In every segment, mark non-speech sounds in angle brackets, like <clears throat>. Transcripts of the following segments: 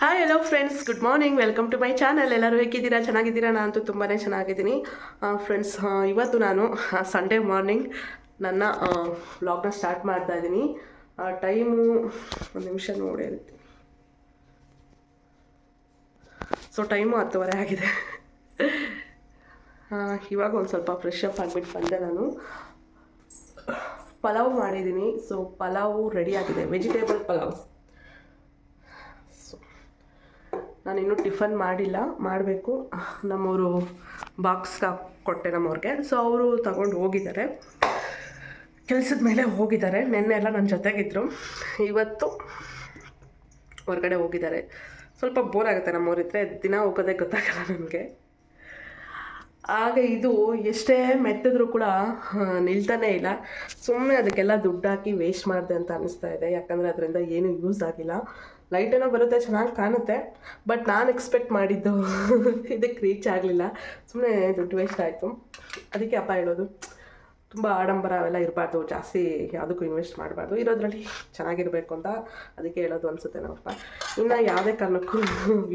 Hi hello friends good morning welcome to my channel ಎಲ್ಲರೂ ಹೇಗಿದ್ದೀರಾ? ಚೆನ್ನಾಗಿದ್ದೀರಾ? ನಾನಂತೂ ತುಂಬಾ ಚೆನ್ನಾಗಿದ್ದೀನಿ. ಫ್ರೆಂಡ್ಸ್ ಇವತ್ತು ನಾನು ಸಂಡೇ ಮಾರ್ನಿಂಗ್ ನನ್ನ ವ್ಲಾಗ್ನ ಸ್ಟಾರ್ಟ್ ಮಾಡ್ತಾ ಇದ್ದೀನಿ. ಟೈಮು ಒಂದು ನಿಮಿಷ ನೋಡಿ ಹೇಳ್ತೀನಿ ಸೊ ಟೈಮು ಹತ್ತುವರೆ ಆಗಿದೆ. ಇವಾಗ ಒಂದು ಸ್ವಲ್ಪ ಫ್ರೆಶ್ ಅಪ್ ಆಗಿಬಿಟ್ಟು ಬಂದೆ ನಾನು. ಪಲಾವ್ ಮಾಡಿದ್ದೀನಿ. ಸೊ ಪಲಾವು ರೆಡಿ ಆಗಿದೆ. ವೆಜಿಟೇಬಲ್ ಪಲಾವ್. ಸೊ ನಾನಿನ್ನೂ ಟಿಫನ್ ಮಾಡಿಲ್ಲ. ಮಾಡಬೇಕು. ನಮ್ಮವರು ಬಾಕ್ಸ್ ಕೊಟ್ಟೆ ನಮ್ಮವ್ರಿಗೆ. ಸೊ ಅವರು ತಗೊಂಡು ಹೋಗಿದ್ದಾರೆ. ಕೆಲಸದ ಮೇಲೆ ಹೋಗಿದ್ದಾರೆ. ನಿನ್ನೆ ಎಲ್ಲ ನನ್ನ ಜೊತೆಗಿದ್ರು. ಇವತ್ತು ಹೊರಗಡೆ ಹೋಗಿದ್ದಾರೆ. ಸ್ವಲ್ಪ ಬೋರ್ ಆಗುತ್ತೆ ನಮ್ಮವ್ರಿದ್ರೆ. ದಿನ ಹೋಗೋದೇ ಗೊತ್ತಾಗಲ್ಲ ನನಗೆ. ಆಗ ಇದು ಎಷ್ಟೇ ಮೆತ್ತಿದ್ರು ಕೂಡ ನಿಲ್ತಾನೆ ಇಲ್ಲ. ಸುಮ್ಮನೆ ಅದಕ್ಕೆಲ್ಲ ದುಡ್ಡು ಹಾಕಿ ವೇಸ್ಟ್ ಮಾಡಿದೆ ಅಂತ ಅನಿಸ್ತಾ ಇದೆ. ಯಾಕಂದರೆ ಅದರಿಂದ ಏನೂ ಯೂಸ್ ಆಗಿಲ್ಲ. ಲೈಟ್ ಏನೋ ಬರುತ್ತೆ, ಚೆನ್ನಾಗಿ ಕಾಣುತ್ತೆ. ಬಟ್ ನಾನು ಎಕ್ಸ್ಪೆಕ್ಟ್ ಮಾಡಿದ್ದು <laughs> ಇದಕ್ಕೆ ರೀಚ್ ಆಗಲಿಲ್ಲ. ಸುಮ್ಮನೆ ದುಡ್ಡು ವೇಸ್ಟ್ ಆಯಿತು. ಅದಕ್ಕೆ ಅಪ್ಪ ಹೇಳೋದು ತುಂಬ ಆಡಂಬರ ಅವೆಲ್ಲ ಇರಬಾರ್ದು, ಜಾಸ್ತಿ ಯಾವುದಕ್ಕೂ ಇನ್ವೆಸ್ಟ್ ಮಾಡಬಾರ್ದು. ಇರೋದ್ರಲ್ಲಿ ಚೆನ್ನಾಗಿರಬೇಕು ಅಂತ ಅದಕ್ಕೆ ಹೇಳೋದು ಅನಿಸುತ್ತೆ ನಮ್ಮಪ್ಪ. ಇನ್ನು ಯಾವುದೇ ಕಾರಣಕ್ಕೂ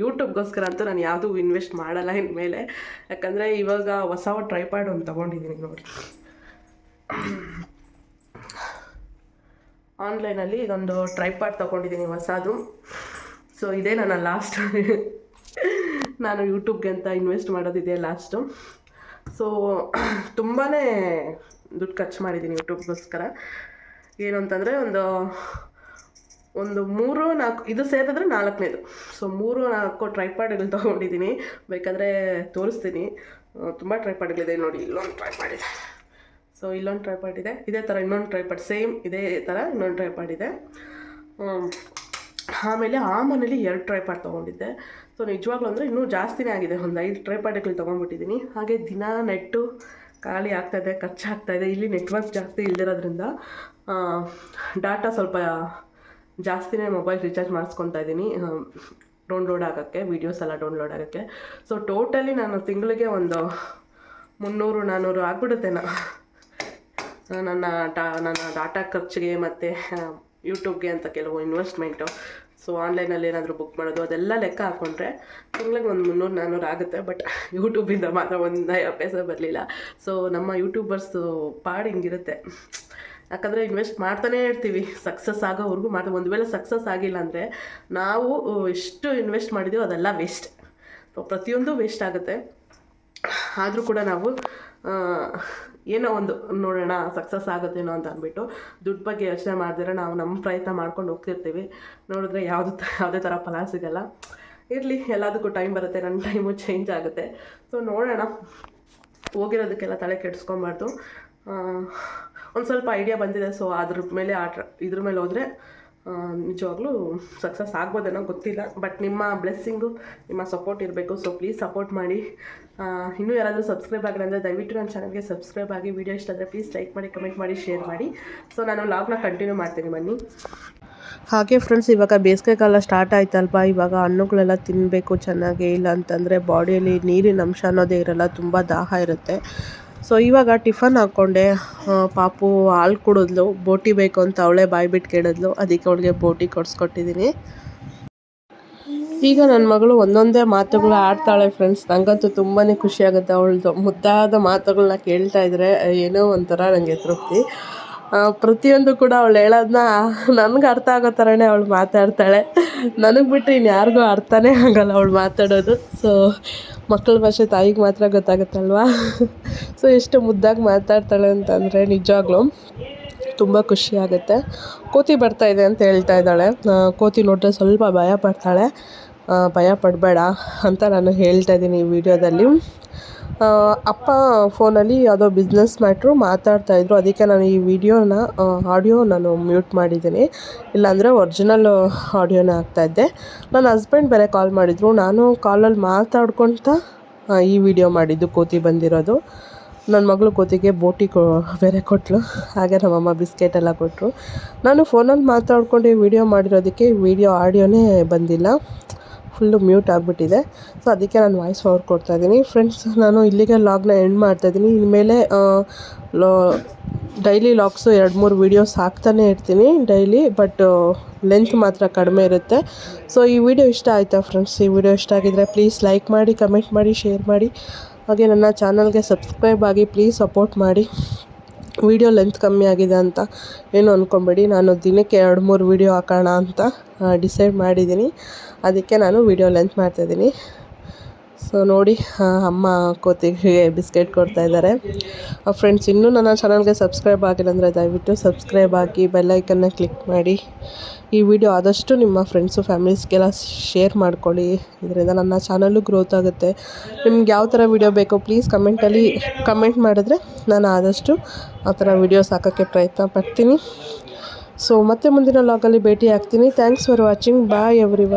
ಯೂಟ್ಯೂಬ್ಗೋಸ್ಕರ ಅಂತೂ ನಾನು ಯಾವುದೂ ಇನ್ವೆಸ್ಟ್ ಮಾಡಲ್ಲ ಇನ್ಮೇಲೆ. ಯಾಕಂದರೆ ಇವಾಗ ಹೊಸ ಟ್ರೈಪಾಡ್ ಒಂದು ತೊಗೊಂಡಿದ್ದೀನಿ ನೋಡಿ. ಆನ್ಲೈನಲ್ಲಿ ಇದೊಂದು ಟ್ರೈಪಾಡ್ ತೊಗೊಂಡಿದ್ದೀನಿ ಹೊಸದು. ಸೊ ಇದೇ ನನ್ನ ಲಾಸ್ಟ್ ನಾನು ಯೂಟ್ಯೂಬ್ಗೆ ಅಂತ ಇನ್ವೆಸ್ಟ್ ಮಾಡೋದಿದೆ ಲಾಸ್ಟು ಸೊ <clears throat> ತುಂಬಾ ದುಡ್ಡು ಖರ್ಚು ಮಾಡಿದ್ದೀನಿ ಯೂಟ್ಯೂಬ್ಗೋಸ್ಕರ. ಏನು ಅಂತಂದರೆ ಒಂದು ಒಂದು ಮೂರು ನಾಲ್ಕು, ಇದು ಸೇರಿದ್ರೆ ನಾಲ್ಕನೇದು. ಸೊ ಮೂರು ನಾಲ್ಕು ಟ್ರೈಪಾಡ್ಗಳು ತೊಗೊಂಡಿದ್ದೀನಿ ಬೇಕಾದರೆ ತೋರಿಸ್ತೀನಿ. ತುಂಬ ಟ್ರೈಪಾಡ್ಗಳಿದೆ ನೋಡಿ, ಇಲ್ಲೊಂದು ಟ್ರೈಪಾಡ್ ಇದೆ. ಸೊ ಇಲ್ಲೊಂದು ಟ್ರೈಪಾಡ್ ಇದೆ. ಇದೇ ಥರ ಇನ್ನೊಂದು ಟ್ರೈಪಾಡ್ ಸೇಮ್ ಇದೇ ಥರ ಇನ್ನೊಂದು ಟ್ರೈಪಾಡ್ ಇದೆ. ಆಮೇಲೆ ಆ ಮನೇಲಿ ಎರಡು ಟ್ರೈಪಾಡ್ ತೊಗೊಂಡಿದ್ದೆ. ಸೊ ನಿಜವಾಗ್ಲೂ ಅಂದರೆ ಇನ್ನೂ ಜಾಸ್ತಿನೇ ಆಗಿದೆ. ಒಂದು ಐದು ಟ್ರೈಪಾಡ್ಗಳು ತೊಗೊಂಡ್ಬಿಟ್ಟಿದ್ದೀನಿ. ಹಾಗೆ ದಿನ ನೆಟ್ಟು ಖಾಲಿ ಆಗ್ತಾಯಿದೆ ಖರ್ಚಾಗ್ತಾಯಿದೆ ಇಲ್ಲಿ ನೆಟ್ವರ್ಕ್ ಜಾಸ್ತಿ ಇಲ್ದಿರೋದ್ರಿಂದ ಡಾಟಾ ಸ್ವಲ್ಪ ಜಾಸ್ತಿನೇ ಮೊಬೈಲ್ ರೀಚಾರ್ಜ್ ಮಾಡಿಸ್ಕೊತಾ ಇದ್ದೀನಿ. ಡೌನ್ಲೋಡ್ ಆಗೋಕ್ಕೆ, ವೀಡಿಯೋಸ್ ಎಲ್ಲ ಡೌನ್ಲೋಡ್ ಆಗೋಕ್ಕೆ. ಸೊ ಟೋಟಲಿ ನಾನು ತಿಂಗಳಿಗೆ ಒಂದು ಮುನ್ನೂರು ನಾನ್ನೂರು ಆಗ್ಬಿಡುತ್ತೇನೋ ನನ್ನ ಡಾ ನನ್ನ ಡಾಟಾ ಖರ್ಚಿಗೆ ಮತ್ತು ಯೂಟ್ಯೂಬ್ಗೆ ಅಂತ ಕೆಲವು ಇನ್ವೆಸ್ಟ್ಮೆಂಟು ಸೊ ಆನ್ಲೈನಲ್ಲಿ ಏನಾದರೂ ಬುಕ್ ಮಾಡೋದು, ಅದೆಲ್ಲ ಲೆಕ್ಕ ಹಾಕ್ಕೊಂಡ್ರೆ ತಿಂಗ್ಳಿಗೆ ಒಂದು ಮುನ್ನೂರು ನಾನ್ನೂರು ಆಗುತ್ತೆ. ಬಟ್ ಯೂಟ್ಯೂಬಿಂದ <laughs> ಮಾತ್ರ ಒಂದು ಅಭ್ಯಾಸ ಬರಲಿಲ್ಲ. ಸೊ ನಮ್ಮ ಯೂಟ್ಯೂಬರ್ಸು ಪಾಡು ಹಿಂಗಿರುತ್ತೆ. ಯಾಕಂದರೆ ಇನ್ವೆಸ್ಟ್ ಮಾಡ್ತಾನೇ ಇರ್ತೀವಿ. ಸಕ್ಸಸ್ ಆಗೋವರೆಗೂ ಮಾತ್ರ. ಒಂದು ವೇಳೆ ಸಕ್ಸಸ್ ಆಗಿಲ್ಲ ಅಂದರೆ ನಾವು ಎಷ್ಟು ಇನ್ವೆಸ್ಟ್ ಮಾಡಿದ್ದೀವೋ ಅದೆಲ್ಲ ವೇಸ್ಟ್ ಸೊ ಪ್ರತಿಯೊಂದು ವೇಸ್ಟ್ ಆಗುತ್ತೆ. ಆದರೂ ಕೂಡ ನಾವು ಏನೋ ಒಂದು ನೋಡೋಣ ಸಕ್ಸಸ್ ಆಗುತ್ತೇನೋ ಅಂತ ಅಂದ್ಬಿಟ್ಟು ದುಡ್ಡು ಬಗ್ಗೆ ಯೋಚನೆ ಮಾಡಿದ್ರೆ ನಾವು ನಮ್ಮ ಪ್ರಯತ್ನ ಮಾಡ್ಕೊಂಡು ಹೋಗ್ತಿರ್ತೀವಿ. ನೋಡಿದ್ರೆ ಯಾವುದು ಯಾವುದೇ ಥರ ಫಲ ಸಿಗಲ್ಲ. ಇರಲಿ, ಎಲ್ಲದಕ್ಕೂ ಟೈಮ್ ಬರುತ್ತೆ ನನ್ನ ಟೈಮು ಚೇಂಜ್ ಆಗುತ್ತೆ. ಸೊ ನೋಡೋಣ. ಹೋಗಿರೋದಕ್ಕೆಲ್ಲ ತಲೆ ಕೆಡಿಸ್ಕೊಬಾರ್ದು. ಒಂದು ಸ್ವಲ್ಪ ಐಡಿಯಾ ಬಂದಿದೆ ಸೊ ಅದ್ರ ಮೇಲೆ ಆ ಟ್ರ ಇದ್ರ ಮೇಲೆ ಹೋದರೆ ನಿಜವಾಗ್ಲೂ ಸಕ್ಸಸ್ ಆಗ್ಬೋದೇನೋ ಗೊತ್ತಿಲ್ಲ ಬಟ್ ನಿಮ್ಮ ಬ್ಲೆಸ್ಸಿಂಗು ನಿಮ್ಮ ಸಪೋರ್ಟ್ ಇರಬೇಕು ಸೊ ಪ್ಲೀಸ್ ಸಪೋರ್ಟ್ ಮಾಡಿ. ಇನ್ನೂ ಯಾರಾದರೂ ಸಬ್ಸ್ಕ್ರೈಬ್ ಆಗಿಲ್ಲ ಅಂದರೆ ದಯವಿಟ್ಟು ನನ್ನ ಚಾನಲ್ಗೆ ಸಬ್ಸ್ಕ್ರೈಬ್ ಆಗಿ ವಿಡಿಯೋ ಇಷ್ಟ ಆದರೆ ಪ್ಲೀಸ್ ಲೈಕ್ ಮಾಡಿ ಕಮೆಂಟ್ ಮಾಡಿ ಶೇರ್ ಮಾಡಿ. ಸೊ ನಾನು ಲಾಗ್ನ ಕಂಟಿನ್ಯೂ ಮಾಡ್ತೀನಿ ಬನ್ನಿ. ಹಾಗೆ ಫ್ರೆಂಡ್ಸ್ ಇವಾಗ ಬೇಸಿಗೆ ಕಾಲ ಸ್ಟಾರ್ಟ್ ಆಯ್ತಲ್ವಾ? ಇವಾಗ ಹಣ್ಣುಗಳೆಲ್ಲ ತಿನ್ನಬೇಕು ಚೆನ್ನಾಗಿ, ಇಲ್ಲ ಅಂತಂದರೆ ಬಾಡಿಯಲ್ಲಿ ನೀರಿನ ಅಂಶ ಅನ್ನೋದೇ ಇರಲ್ಲ, ತುಂಬ ದಾಹ ಇರುತ್ತೆ. ಸೊ ಇವಾಗ ಟಿಫನ್ ಹಾಕ್ಕೊಂಡೆ. ಪಾಪು ಹಾಲು ಕುಡಿದ್ಲು. ಬೋಟಿ ಬೇಕು ಅಂತ ಅವಳೇ ಬಾಯಿ ಬಿಟ್ಟು ಕೇಳಿದ್ಲು. ಅದಕ್ಕೆ ಅವಳಿಗೆ ಬೋಟಿ ಕೊಡಿಸ್ಕೊಟ್ಟಿದ್ದೀನಿ. ಈಗ ನನ್ನ ಮಗಳು ಒಂದೊಂದೇ ಮಾತುಗಳು ಆಡ್ತಾಳೆ ಫ್ರೆಂಡ್ಸ್ ನನಗಂತೂ ತುಂಬಾ ಖುಷಿ ಆಗುತ್ತೆ ಅವಳದು. ಮುದ್ದಾದ ಮಾತುಗಳನ್ನ ಕೇಳ್ತಾ ಇದ್ರೆ ಏನೋ ಒಂಥರ ನನಗೆ ತೃಪ್ತಿ. ಪ್ರತಿಯೊಂದು ಕೂಡ ಅವಳು ಹೇಳೋದನ್ನ ನನಗೆ ಅರ್ಥ ಆಗೋ ಥರನೇ ಅವಳು ಮಾತಾಡ್ತಾಳೆ. ನನಗೆ ಬಿಟ್ಟು ಇನ್ಯಾರಿಗೂ ಅರ್ಥನೇ ಆಗಲ್ಲ ಅವಳು ಮಾತಾಡೋದು. ಸೊ ಮಕ್ಕಳ ಭಾಷೆ ತಾಯಿಗೆ ಮಾತ್ರ ಗೊತ್ತಾಗುತ್ತಲ್ವಾ? ಸೊ ಎಷ್ಟು ಮುದ್ದಾಗಿ ಮಾತಾಡ್ತಾಳೆ ಅಂತಂದರೆ ನಿಜವಾಗ್ಲೂ ತುಂಬ ಖುಷಿ ಆಗುತ್ತೆ. ಕೋತಿ ಬರ್ತಾ ಇದೆ ಅಂತ ಹೇಳ್ತಾ ಇದ್ದಾಳೆ. ಕೋತಿ ನೋಡಿದ್ರೆ ಸ್ವಲ್ಪ ಭಯ ಪಡ್ತಾಳೆ. ಭಯ ಪಡಬೇಡ ಅಂತ ನಾನು ಹೇಳ್ತಾ ಇದ್ದೀನಿ ಈ ವಿಡಿಯೋದಲ್ಲಿ. ಅಪ್ಪ ಫೋನಲ್ಲಿ ಯಾವುದೋ ಬಿಸ್ನೆಸ್ ಮ್ಯಾಟ್ರು ಮಾತಾಡ್ತಾಯಿದ್ರು ಅದಕ್ಕೆ ನಾನು ಈ ವಿಡಿಯೋನ ಆಡಿಯೋ ನಾನು ಮ್ಯೂಟ್ ಮಾಡಿದ್ದೀನಿ. ಇಲ್ಲಾಂದರೆ ಒರಿಜಿನಲ್ ಆಡಿಯೋನ ಹಾಕ್ತಾಯಿದ್ದೆ ನನ್ನ ಹಸ್ಬೆಂಡ್ ಬೇರೆ ಕಾಲ್ ಮಾಡಿದರು. ನಾನು ಕಾಲಲ್ಲಿ ಮಾತಾಡ್ಕೊತ ಆ, ಈ ವಿಡಿಯೋ ಮಾಡಿದ್ದು ಕೋತಿ ಬಂದಿರೋದು. ನನ್ನ ಮಗಳು ಕೋತಿಗೆ ಬೋಟಿ ಕೊ ಬೇರೆ ಕೊಟ್ಟಳು ಹಾಗೆ ನಮ್ಮಮ್ಮ ಬಿಸ್ಕೆಟ್ ಎಲ್ಲ ಕೊಟ್ಟರು ನಾನು ಫೋನಲ್ಲಿ ಮಾತಾಡ್ಕೊಂಡು ವಿಡಿಯೋ ಮಾಡಿರೋದಕ್ಕೆ ವಿಡಿಯೋ ಆಡಿಯೋನೇ ಬಂದಿಲ್ಲ. ಫುಲ್ಲು ಮ್ಯೂಟ್ ಆಗಿಬಿಟ್ಟಿದೆ. ಸೊ ಅದಕ್ಕೆ ನಾನು ವಾಯ್ಸ್ ಓವರ್ ಕೊಡ್ತಾ ಇದ್ದೀನಿ. ಫ್ರೆಂಡ್ಸ್ ನಾನು ಇಲ್ಲಿಗೆ ಲಾಗ್ನ ಎಂಡ್ ಮಾಡ್ತಾ ಇದ್ದೀನಿ. ಇನ್ಮೇಲೆ ಡೈಲಿ ಲಾಗ್ಸು ಎರಡು ಮೂರು ವೀಡಿಯೋಸ್ ಹಾಕ್ತಾನೆ ಇರ್ತೀನಿ ಡೈಲಿ ಬಟ್ ಲೆಂತ್ ಮಾತ್ರ ಕಡಿಮೆ ಇರುತ್ತೆ. ಸೊ ಈ ವಿಡಿಯೋ ಇಷ್ಟ ಆಯಿತಾ ಫ್ರೆಂಡ್ಸ್ ಈ ವಿಡಿಯೋ ಇಷ್ಟ ಆಗಿದ್ರೆ ಪ್ಲೀಸ್ ಲೈಕ್ ಮಾಡಿ ಕಮೆಂಟ್ ಮಾಡಿ ಶೇರ್ ಮಾಡಿ. ಹಾಗೆ ನನ್ನ ಚಾನಲ್ಗೆ ಸಬ್ಸ್ಕ್ರೈಬ್ ಆಗಿ ಪ್ಲೀಸ್ ಸಪೋರ್ಟ್ ಮಾಡಿ. ವಿಡಿಯೋ ಲೆಂತ್ ಕಮ್ಮಿ ಆಗಿದೆ ಅಂತ ಏನು ಅಂದ್ಕೊಬೇಡಿ ನಾನು ದಿನಕ್ಕೆ ಎರಡು ಮೂರು ವೀಡಿಯೋ ಹಾಕೋಣ ಅಂತ ಡಿಸೈಡ್ ಮಾಡಿದ್ದೀನಿ. ಅದಕ್ಕೆ ನಾನು ವಿಡಿಯೋ ಲೆಂತ್ ಮಾಡ್ತಾಯಿದ್ದೀನಿ ಸೊ ನೋಡಿ ಅಮ್ಮ ಕೋತಿಗೆ ಬಿಸ್ಕೆಟ್ ಕೊಡ್ತಾ ಇದ್ದಾರೆ. ಫ್ರೆಂಡ್ಸ್ ಇನ್ನೂ ನನ್ನ ಚಾನಲ್ಗೆ ಸಬ್ಸ್ಕ್ರೈಬ್ ಆಗಿಲ್ಲ ಅಂದರೆ ದಯವಿಟ್ಟು ಸಬ್ಸ್ಕ್ರೈಬ್ ಆಗಿ ಬೆಲ್ಲೈಕನ್ನ ಕ್ಲಿಕ್ ಮಾಡಿ. ಈ ವಿಡಿಯೋ ಆದಷ್ಟು ನಿಮ್ಮ ಫ್ರೆಂಡ್ಸು ಫ್ಯಾಮಿಲೀಸ್ಗೆಲ್ಲ ಶೇರ್ ಮಾಡ್ಕೊಳ್ಳಿ. ಇದರಿಂದ ನನ್ನ ಚಾನಲ್ಲು ಗ್ರೋತ್ ಆಗುತ್ತೆ. ನಿಮ್ಗೆ ಯಾವ ಥರ ವಿಡಿಯೋ ಬೇಕೋ ಪ್ಲೀಸ್ ಕಮೆಂಟಲ್ಲಿ ಕಮೆಂಟ್ ಮಾಡಿದ್ರೆ ನಾನು ಆದಷ್ಟು ಆ ಥರ ವಿಡಿಯೋಸ್ ಹಾಕೋಕ್ಕೆ ಪ್ರಯತ್ನ ಪಡ್ತೀನಿ. ಸೊ ಮತ್ತೆ ಮುಂದಿನ ಲಾಗಲ್ಲಿ ಭೇಟಿ ಆಗ್ತೀನಿ thanks for watching bye every